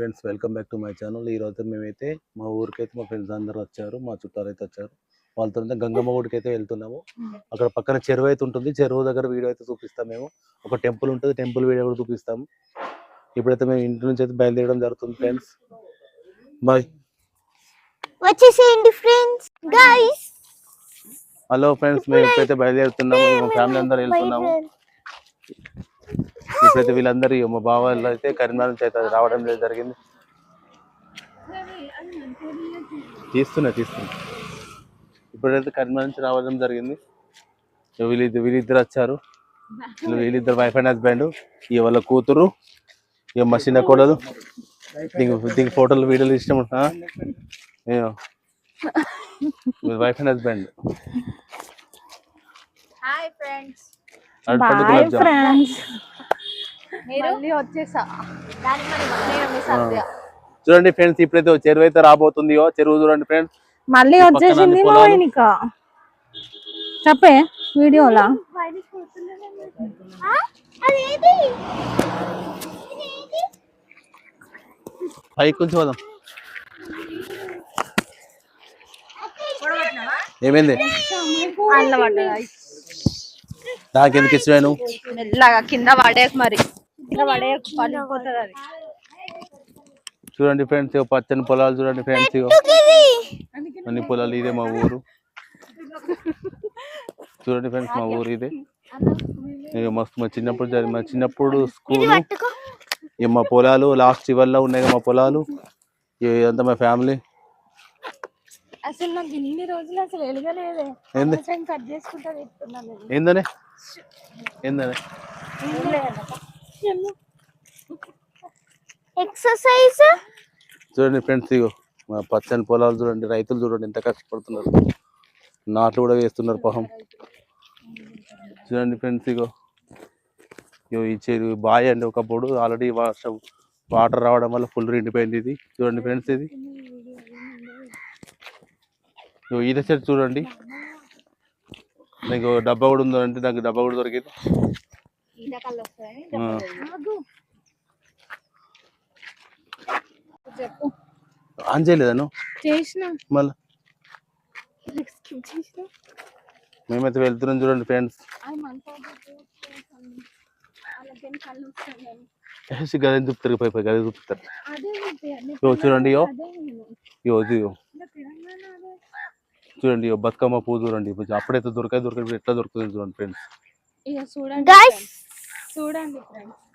Friends welcome back to my channel. ఈ రోజు మేమైతే మా ఊరికైతే మా ఫ్రెండ్స్ అందరూ వచ్చారు మా చుట్టాలు అయితే వచ్చారు. వాళ్ళతో అయితే గంగమ్మ గుడికి అయితే వెళ్తున్నాము. అక్కడ పక్కన చెరువు అయితే ఉంటుంది. చెరువు దగ్గర వీడియో అయితే చూపిస్తాం మేము. ఒక టెంపుల్ ఉంటుంది. టెంపుల్ వీడియో కూడా చూపిస్తాము ఇప్పుడైతే మేము ఇంటి నుంచి అయితే బయలుదేరడం జరుగుతుంది ఫ్రెండ్స్. బాయ్. వచ్చేసేయండి ఫ్రెండ్స్. Guys hello friends. మేము ఇప్పుడైతే బయలుదేరుతున్నాము. మా ఫ్యామిలీ అందరూ వెళ్తున్నాము. ఇప్పుడైతే వీళ్ళందరూ మా బావ వాళ్ళు అయితే కరీంనగర్ నుంచి అయితే రావడం లేదు జరిగింది. తీస్తున్నా తీస్తున్నా. ఇప్పుడైతే కరీంనగర్ నుంచి రావడం జరిగింది. వీళ్ళిద్దరు వీళ్ళిద్దరు వచ్చారు. వీళ్ళిద్దరు వైఫ్ అండ్ హస్బెండ్ ఇక వాళ్ళ కూతురు ఇక మా చిన్న కోడలు. దీనికి దీనికి ఫోటోలు వీడియోలు ఇష్టం wife and husband hi friends అరటిపండు బాయ్ గులాబ్ జామ్ ఫ్రెండ్స్ మీరు మళ్ళీ వచ్చేసా. చూడండి ఫ్రెండ్స్ ఇప్పుడైతే చెరువు అయితే రాబోతుంది చెరువు చూడండి ఫ్రెండ్స్. మళ్ళీ వచ్చేసింది చెప్పే వీడియోలా? పైకి కొంచెం పోదాం. ఏమైంది? అన్నమాట నాకెందుకు ఇచ్చినాను మెల్లగా కింద పడేయకు మరి. కింద పడేయకు పడిపోతుంది అది. చూడండి ఫ్రెండ్స్ పచ్చని పొలాలు చూడండి ఫ్రెండ్స్ అన్ని పొలాలు ఇదే మా ఊరు. చూడండి ఫ్రెండ్స్ మా ఊరు ఇదే. ఇక మస్తు మా చిన్నప్పుడు మా చిన్నప్పుడు స్కూల్. ఇక మా పొలాలు లాస్ట్ చివర్లో ఉన్నాయి మా పొలాలు. ఇదంతా మా ఫ్యామిలీ. అసలు నాకు ఇన్ని రోజులు అసలు కట్ చేసుకుంటా ఏందనే? ఏందనే? ఎక్సర్సైజ్ చూడండి ఫ్రెండ్స్ ఇగో మా పచ్చని పొలాలు చూడండి రైతులు చూడండి ఎంత కష్టపడుతున్నారు. నాట్లు కూడా వేస్తున్నారు పాపం. చూడండి ఫ్రెండ్స్ ఇగో. ఇగో ఈ బాయ్ అండి ఒకప్పుడు ఆల్రెడీ వర్షం వాటర్ రావడం వల్ల ఫుల్ రెండిపోయింది ఇది. చూడండి ఫ్రెండ్స్ ఇది. ఇగో ఈత చెట్టు చూడండి. నీకు డబ్బా కూడా ఉందంటే నాకు డబ్బా కూడా దొరికింది. ఈతకాళ్ళు వస్తాయని ఆ. చెప్పు ఆన్ చేయలేదాను చేసిన మళ్ళీ మేమైతే వెళ్తున్నాం చూడండి ఫ్రెండ్స్ గదే చూపుతారు పై పై గదే చూపుతారు ఇగో చూడండి తెలంగాణ అదే చూడండి బతుకమ్మ పువ్వు చూడండి అప్పుడైతే దొరకాయి దొరకదు ఎట్లా దొరుకుతుంది చూడండి ఫ్రెండ్స్ చూడండి. చూడండి ఫ్రెండ్స్.